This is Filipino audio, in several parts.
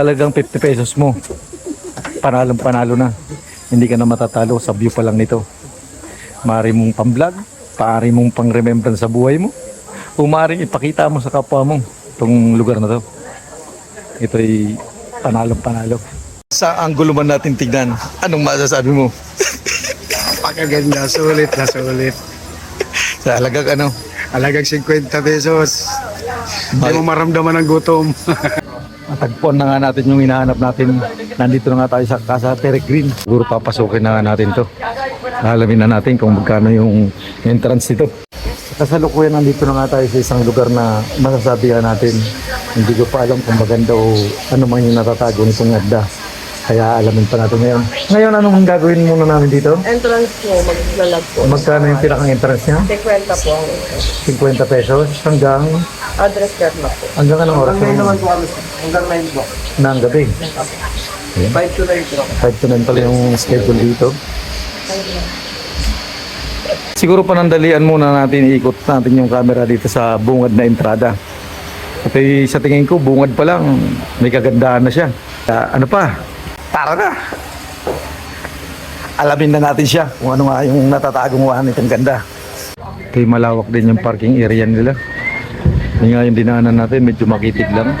Talagang 50 pesos mo. Panalong panalo na. Hindi ka na matatalo sa view pa lang nito. Maaari mong pang-vlog, paari mong pang-remembrance sa buhay mo, o maaaring ipakita mo sa kapwa mo itong lugar na to. Ito ay panalong panalo. Sa anggulo man natin tignan, anong masasabi mo? Pakaganda, sulit na sulit. Sa halagang ano? Alagang 50 pesos. Hindi mo maramdaman ang gutom. Matagpuan na nga natin yung hinahanap natin. Nandito na nga tayo sa Casa Peregrine. Siguro papasukin na nga natin to. Alamin na natin kung magkano yung entrance dito. Sa kasalukuyan nandito na nga tayo sa isang lugar na masasabi nga natin. Hindi ko pa alam kung maganda o ano man yung natatago nitong adda. Kaya alamin pa natin ngayon. Ngayon, ano mang gagawin muna namin dito? Entrance po, maglalag po. Magkano yung pinakang entrance niya? 50 po ang 50 pesos hanggang address card na po. hanggang anong oras? po kami. Hanggang 9 po. ng gabi. 5 to 9 po. 5 to 9 pala yung schedule dito. Siguro panandalian muna natin, iikot natin yung camera dito sa bungad na entrada. At eh, sa tingin ko, bungad pa lang, may kagandahan na siya. Ah, ano pa? Tara na! Alamin na natin siya kung ano nga yung natatagong wahan nitong ganda. Yung malawak din yung parking area nila. Yung nga yung dinaanan natin, medyo makitid lang.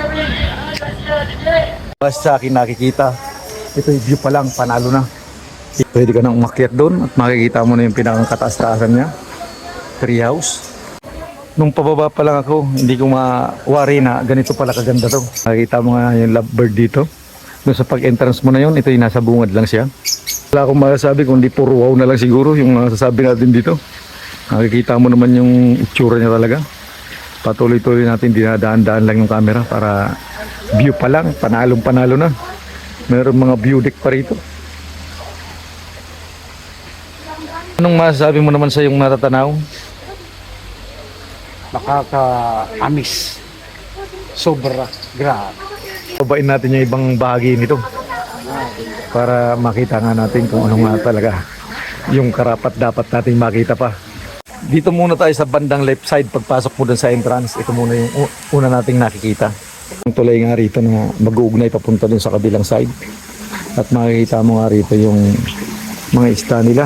Basta akin nakikita, ito yung view pa lang, panalo na. Pwede ka nang umakyat doon at makikita mo na yung pinakang kataas-taasan niya. Tree house. Nung pababa pa lang ako, hindi ko ma-worry na ganito pala kaganda to. Nakikita mo nga yung lovebird dito. Doon sa pag-entrance mo na yun, ito yung nasa bungad lang siya. Wala akong masasabi kundi puro wow na lang siguro yung masasabi natin dito. Nakikita mo naman yung itsura niya talaga. Patuloy-tuloy natin dinadaan-daan lang yung camera para view pa lang, panalong panalo na. Meron mga view deck pa rito. Anong masasabi mo naman sa yung natatanaw? Nakaka-amis. Sobra. Grabe. Babain natin yung ibang bahagi nito para makita nga natin kung ano nga talaga yung karapat dapat nating makita pa. Dito muna tayo sa bandang left side pagpasok mo dun sa entrance. Ito muna yung una nating nakikita. Ang tulay nga rito na mag-uugnay papunta dun sa kabilang side. At makikita mo nga rito yung mga ista nila.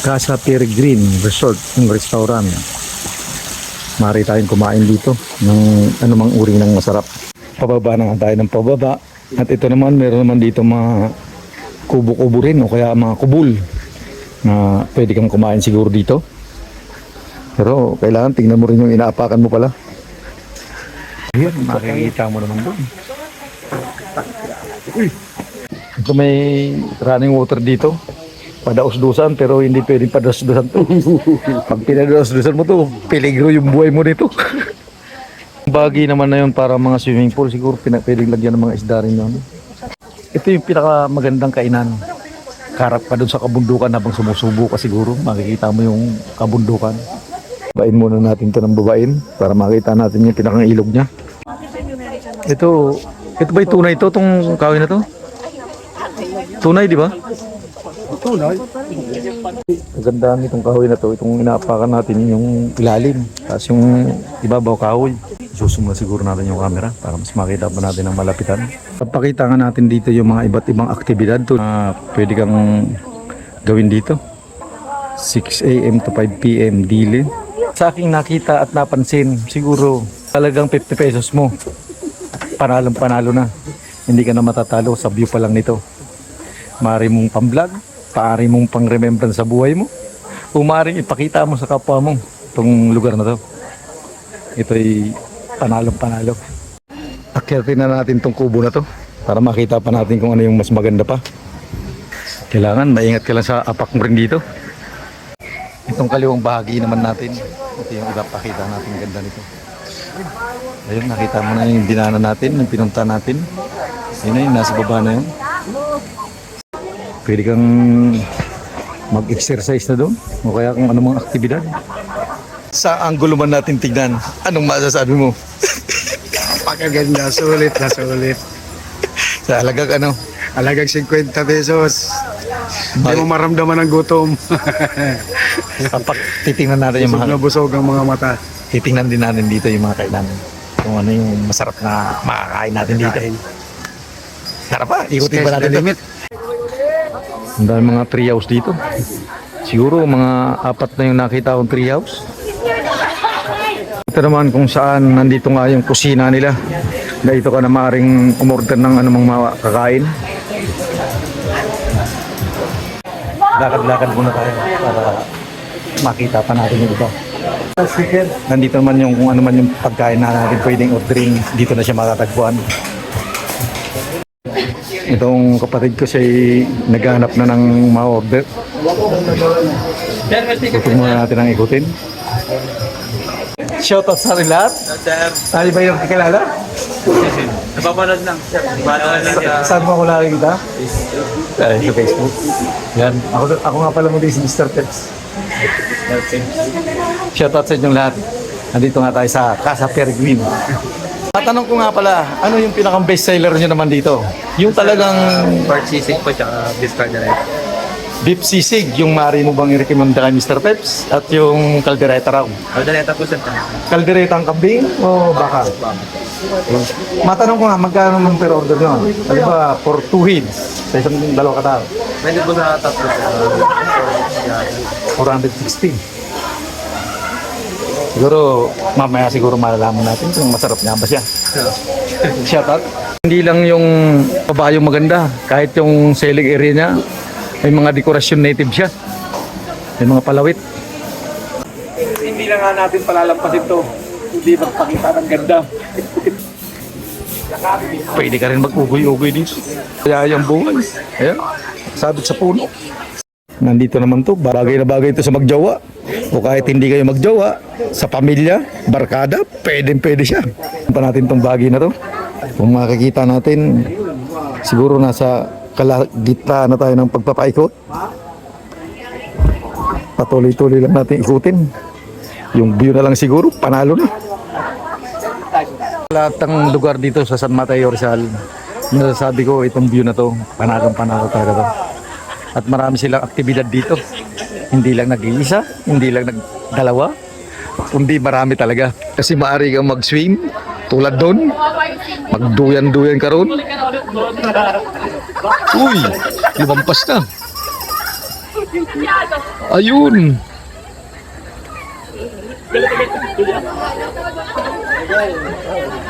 Casa Peregrine Resort, yung restaurant. Mari tayong kumain dito ng anumang uri ng masarap. Pababa na tayo ng pababa. At ito naman, meron naman dito mga kubo-kubo rin o kaya mga kubul na pwede kang kumain siguro dito. Pero kailangan tingnan mo rin yung inaapakan mo pala. Yan, makikita mo naman doon. Ito may running water dito. Padaos-dusan pero hindi pwedeng padaos-dusan to. Pag pinadaos-dusan mo to, peligro yung buhay mo nito. Bagi naman na yun para mga swimming pool. Siguro pwedeng lagyan ng mga isda rin yun. Ito yung pinaka magandang kainan. Karap ka dun sa kabundukan habang sumusubo ka siguro. Makikita mo yung kabundukan. Bain muna natin to ng babain para makita natin yung pinakang ilog niya. Ito, ito ba yung tunay to, tong kahoy na to? Tunay, di ba? Tunay. Maganda itong kahoy na to, itong inaapakan natin yung ilalim. Tapos yung ibabaw kahoy. Susuma siguro natin yung camera para mas makita pa natin ang malapitan. Papakita nga natin dito yung mga iba't ibang aktibidad to na pwede kang gawin dito. 6 a.m. to 5 p.m. dili. Sa aking nakita at napansin, siguro talagang 50 pesos mo. Panalong panalo na. Hindi ka na matatalo sa view pa lang nito. Maaari mong pang-vlog, paari mong pang-remembrance sa buhay mo, o maaaring ipakita mo sa kapwa mo itong lugar na to. Ito ay panalong panalo. Akyatin na natin itong kubo na to para makita pa natin kung ano yung mas maganda pa. Kailangan maingat ka lang sa apak mo rin dito. Itong kaliwang bahagi naman natin. Ito yung ipapakita natin ganda nito. Ayun, nakita mo na yung dinaanan natin, yung pinunta natin. Ayun na yun, nasa baba na yun. Pwede kang mag-exercise na doon o kaya kung anumang aktibidad. Sa anggulo man natin tignan, anong masasabi mo? Pakaganda, sulit na sulit. Sa halagang ano? Alagang 50 pesos. Hindi mo maramdaman ang gutom. Kapag titingnan natin yung Busog na mga, busog ang mga mata. titingnan din natin dito yung mga kainan. Kung ano yung masarap na makakain natin dito. Tara pa, ikutin pa natin dito. Ang dami mga tree house dito. Siguro mga apat na yung nakita kong tree house. Ito naman kung saan nandito nga yung kusina nila. Dito ka na maaaring umorder ng anumang mga kakain. Lakad-lakad muna tayo para makita pa natin yung iba. Nandito naman yung kung ano man yung pagkain na natin pwedeng ordering. Dito na siya matatagpuan. Itong kapatid ko siya naghanap na ng mga order. Ikutin muna natin ang ikutin. Shoutout sa ating lahat. Sir, Tayo ba yung kakilala? napapanood lang. Sir, napapanood lang sa... saan mo ako nakikita? Ay, sa Facebook. Yan. Ako, ako nga pala muli si Mr. Peps. Shoutout sa inyong lahat. Nandito nga tayo sa Casa Peregrine. Matanong ko nga pala, ano yung pinakang best seller nyo naman dito? Yung talagang Part sisig po, tsaka beef cardereta. beef sisig, yung mari mo bang i-recommend kay Mr. Peps? At yung kaldereta raw. Cardereta po, sir. Kaldereta ang kambing o baka? Matanong ko nga, magkano naman per order nyo? Ano ba, for two heads, sa isang dalawa katao? Pwede po sa tatlo, sir. 460. Siguro, mamaya siguro malalaman natin kung masarap nga ba siya. Shout out. Hindi lang yung kabayong maganda, kahit yung selling area niya, may mga dekorasyon native siya. May mga palawit. Hindi na nga natin palalampasin to. Hindi magpakita ng ganda. Pwede ka rin mag-ugoy-ugoy dito. Kaya yung buhay. Ayan, sabit sa puno. Nandito naman to, bagay na bagay ito sa magjawa. O kahit hindi kayo magjawa, sa pamilya, barkada, pwede pwede siya. Pa natin tong bagay na to. Kung makikita natin, siguro nasa kalagitnaan na tayo ng pagpapaikot. Patuloy-tuloy lang natin ikutin. Yung view na lang siguro, panalo na. Lahat ng lugar dito sa San Mateo Rizal, nasasabi ko itong view na to, panagang panalo talaga to. At marami silang aktibidad dito. Hindi lang nag-iisa, hindi lang nagdalawa, kundi marami talaga. Kasi maaari kang mag-swim, tulad doon, magduyan-duyan ka ron. Uy, lumampas na. Ayun.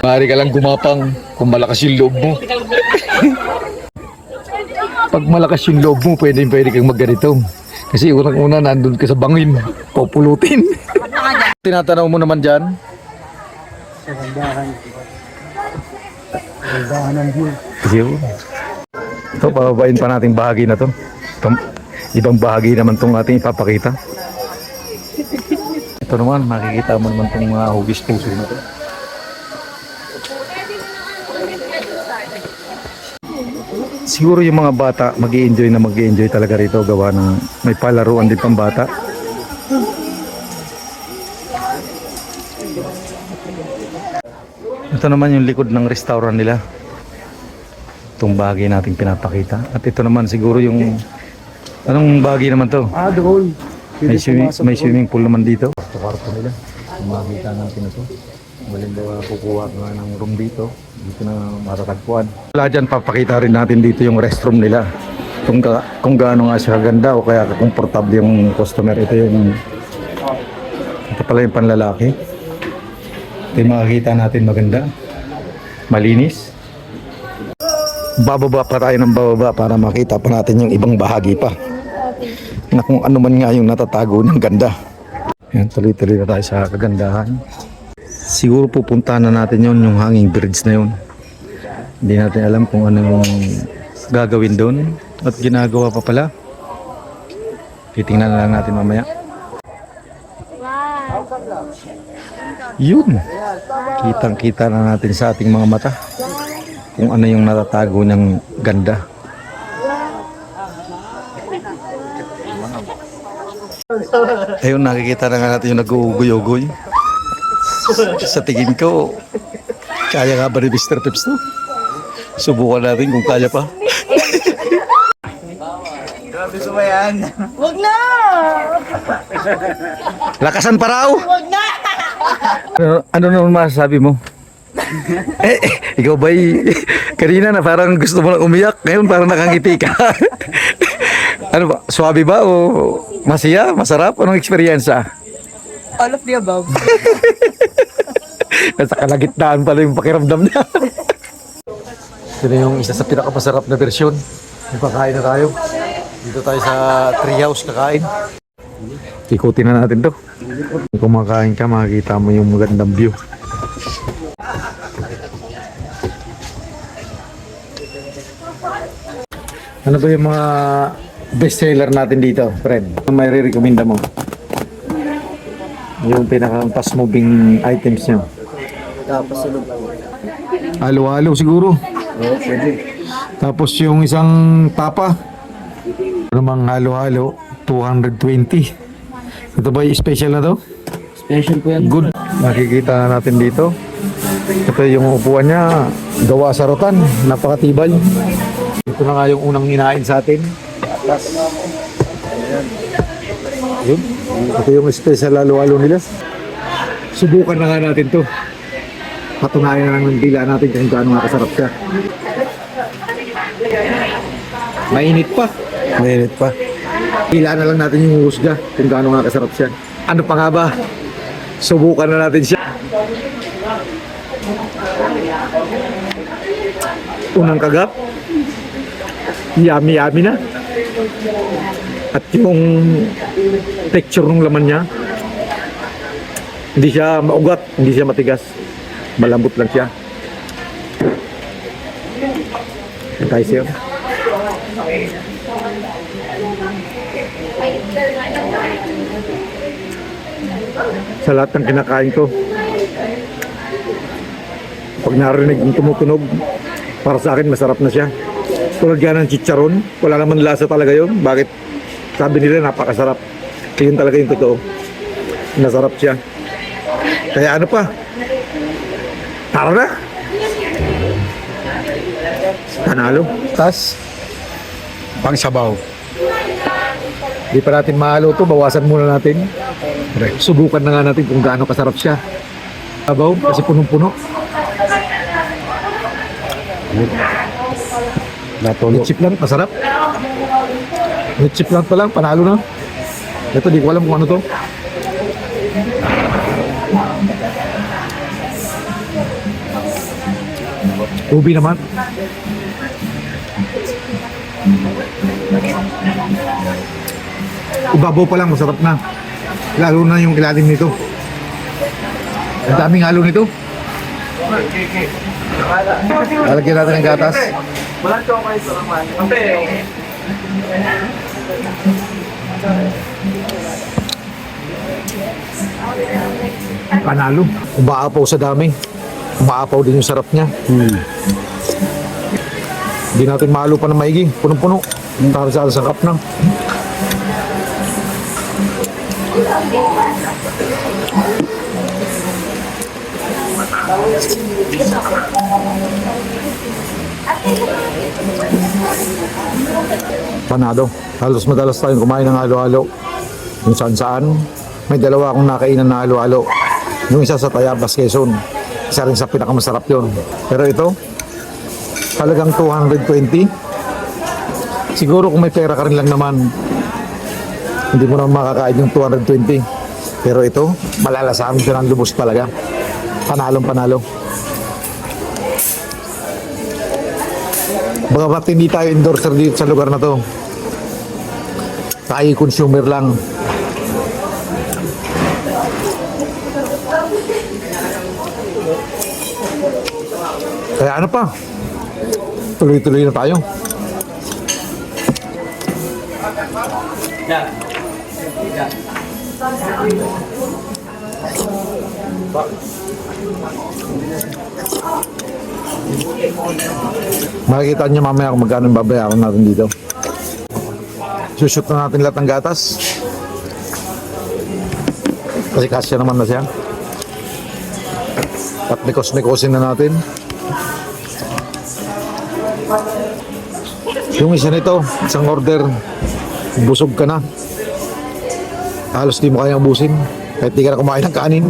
Maaari ka lang gumapang kung malakas yung loob mo. Pag malakas yung loob mo, pwede pwede kang magganito. Kasi unang-una nandun ka sa bangin, populutin. Tinatanaw mo naman dyan, Yun. Ito, pababain pa nating bahagi na to. Itong, ibang bahagi naman tong ating ipapakita. Ito naman, makikita mo naman tong mga hugis puso na to. Siguro yung mga bata mag enjoy na mag enjoy talaga rito gawa ng may palaruan din pang bata. Ito naman yung likod ng restaurant nila. Itong bagay nating pinapakita. At ito naman siguro yung... Anong bagay naman to? Ah, doon. May swimming, may swimming pool naman dito. Ito kwarto nila. Kung makikita natin ito. Malimbawa kukuha ka ng room dito. Dito na matatagpuan. Wala dyan, papakita rin natin dito yung restroom nila. Kung, ka, kung gaano nga siya ganda o kaya komportable yung customer. Ito yung... Ito pala yung panlalaki. Ito yung makikita natin maganda. Malinis. Bababa pa tayo ng bababa para makita pa natin yung ibang bahagi pa na kung ano man nga yung natatago ng ganda. Yan, tuloy-tuloy na tayo sa kagandahan. Siguro pupuntahan na natin yon yung hanging bridge na yun. Hindi natin alam kung ano yung gagawin doon at ginagawa pa pala. Titingnan na lang natin mamaya. Yun. Kitang-kita na natin sa ating mga mata kung ano yung natatago ng ganda. Ayun, nakikita na nga natin yung nag-uugoy-ugoy. Sa tingin ko, kaya nga ba ni Mr. Pips to? Subukan natin kung kaya pa. Gusto mo yan? Wag na! Lakasan pa raw! Wag na! Ano, ano naman masasabi mo? eh, eh, ikaw ba'y kanina na parang gusto mo lang umiyak, ngayon parang nakangiti ka. ano ba, swabe ba o masaya, masarap? Anong eksperyensya? All of the above. Nasa kalagitnaan pala yung pakiramdam niya. Ito yung isa sa pinakamasarap na versyon. Yung kakain na tayo. Dito tayo sa treehouse kakain. Ikutin na natin to. Kung kumakain ka, makikita mo yung magandang view. Ano ba yung mga bestseller natin dito, Fred? Ano may re-recommenda mo? Yung pinaka fast moving items nyo. Tapos sunod po. Halo-halo siguro. Oo, pwede. Tapos yung isang tapa. Namang halo-halo, 220. Ito ba yung special na to? Special po yan. Good. Makikita natin dito. Ito yung upuan niya, gawa sa rotan, napakatibay. Ito na nga yung unang hinain sa atin. Atas. Yun. Ito yung special halo-halo nila. Subukan na nga natin to. Patunayan na lang ng dila natin kung gaano nga kasarap siya. Mainit pa. Mainit pa. Dila na lang natin yung husga kung gaano nga kasarap siya. Ano pa nga ba? Subukan na natin siya. Unang kagap. Yummy yummy na. At yung texture ng laman niya, hindi siya maugat, hindi siya matigas. Malambot lang siya. Tayo siya. Sa lahat ng kinakain ko, pag narinig yung tumutunog, para sa akin masarap na siya. Tulad yan ng chicharon, wala naman lasa talaga yun. Bakit? Sabi nila napakasarap. Yun talaga yung totoo. Nasarap siya. Kaya ano pa? Tara na! Panalo. Tas, pang sabaw. Di pa natin mahalo to, bawasan muna natin. Subukan na nga natin kung gaano kasarap siya. Sabaw, kasi punong-puno. Natulo. Chip lang, masarap. Chip lang pa lang, panalo na. Ito, di ko alam kung ano to. Ubi naman. Ubabaw pa lang, masarap na. Lalo na yung ilalim nito. Ang daming halo nito. Lalagyan natin ng gatas. Wala to kayo sa laman. Panalo. Umaapaw sa dami. Umaapaw din yung sarap niya. Hindi natin mahalo pa ng maigi. Punong-puno. Para sa sangkap na. Panado. Halos madalas tayong kumain ng halo-halo. Kung saan saan. May dalawa akong nakainan na halo-halo. Yung isa sa Tayabas, Quezon. Isa rin sa pinakamasarap yon. Pero ito, talagang 220. Siguro kung may pera ka rin lang naman, hindi mo naman makakain yung 220. Pero ito, malalasahan siya ng lubos talaga. Panalong panalo. Bagamat hindi tayo endorser dito sa lugar na to. Tayo consumer lang. Kaya ano pa? Tuloy-tuloy na tayo. Makikita niyo mamaya kung magkano babayaran natin dito. Sushoot na natin lahat ng gatas. Kasi kasya naman na siya. At nikos-nikosin na natin. Yung isa nito, isang order, busog ka na. Halos di mo kayang ubusin. Kahit di ka na kumain ng kanin.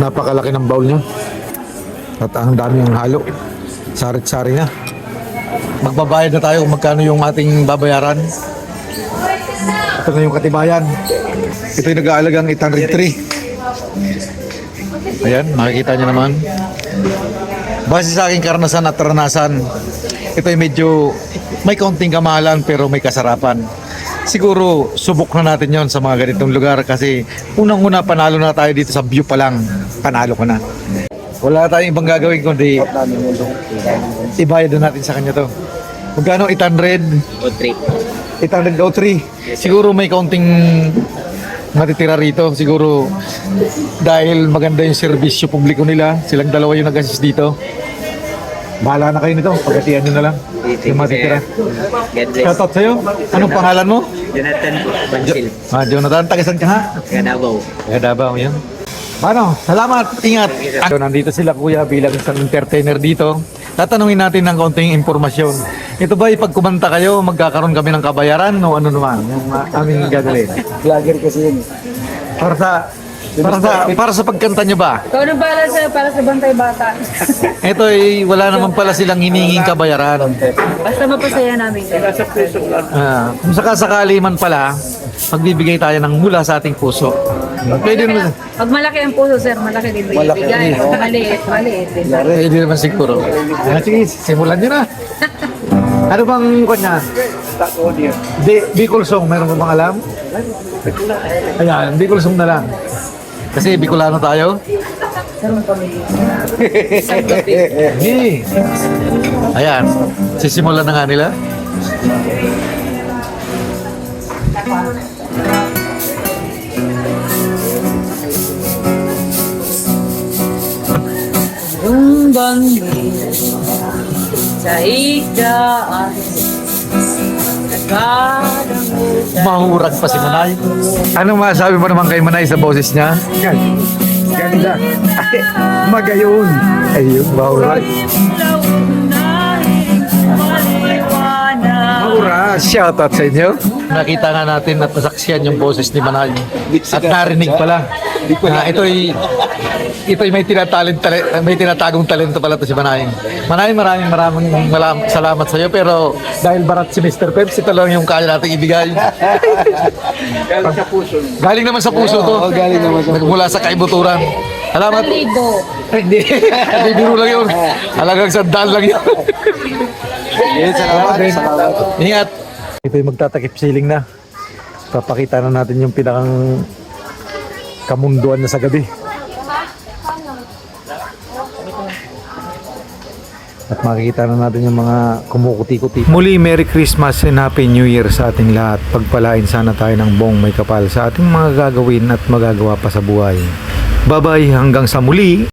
Napakalaki ng bowl niya. At ang dami ng halo. Sarit-sari na. Magbabayad na tayo kung magkano yung ating babayaran. Ito na yung katibayan. Ito yung nag-aalagang 803. Ayan, makikita nyo naman. Base sa aking karanasan at ranasan, ito ay medyo may kaunting kamahalan pero may kasarapan. Siguro subok na natin yon sa mga ganitong lugar kasi unang-una panalo na tayo dito sa view pa lang. Panalo ko na. Wala tayong ibang gagawin kundi ibayad na natin sa kanya to. Magkano 800? O trip. 803. Siguro may kaunting matitira rito. Siguro dahil maganda yung serbisyo publiko nila, silang dalawa yung nag-assist dito. Bahala na kayo nito. Pagkatian nyo na lang. Yung matitira. God bless. Shoutout sa'yo. Anong pangalan mo? Jonathan Bansil. Ah, Jonathan, tagasan ka ha? Kadabaw. Kaya Davao yan. Paano? Salamat. Ingat. So, nandito sila kuya bilang isang entertainer dito. Tatanungin natin ng konting impormasyon. Ito ba pag kumanta kayo, magkakaroon kami ng kabayaran o ano naman? Yung uh, aming gagawin. Vlogger kasi yun. Para sa para sa para sa pagkanta nyo ba? Ikaw na para sa, para sa bantay bata. Ito ay wala naman pala silang hininging kabayaran. Basta mapasaya namin kayo. Nasa puso lang. Ah, kung sakasakali man pala, magbibigay tayo ng mula sa ating puso. Pwede naman, Pag malaki ang puso, sir, malaki din ibigay. Pag maliit, maliit din. pwede naman siguro. Ah, sige, simulan nyo na. Ano bang kanya? Tako niya. Di, Bicol song, meron mo bang alam? Ayan, Bicol song na lang. Kasi Bicolano tayo. Hindi. Ayan, sisimulan na nga nila. Yung bangin sa ikaan Nagkadangutan Mahurag pa si Manay. Anong masabi mo naman kay Manay sa boses niya? Ganda. Ay, magayon. Ayun, mahurag. Mahurag. Shoutout sa inyo. Nakita nga natin at nasaksiyan yung boses ni Manay. At narinig pala. Na ito'y ito'y may tinatalent tale- may tinatagong talento pala to si Manay. Manay, maraming maraming malam, salamat sa iyo pero dahil barat si Mr. Peps, ito lang yung kaya nating ibigay. Galing sa puso. Galing naman sa puso to. galing naman sa Mula sa kaibuturan. Salamat. Hindi. Hindi biro lang yun. Halagang sandal lang yun. Yes, salamat. Salamat. Ingat. Ito yung magtatakip siling na. Papakita na natin yung pinakang kamunduan na sa gabi. At makikita na natin yung mga kumukuti-kuti. Muli, Merry Christmas and Happy New Year sa ating lahat. Pagpalain sana tayo ng buong may kapal sa ating mga gagawin at magagawa pa sa buhay. Bye-bye hanggang sa muli.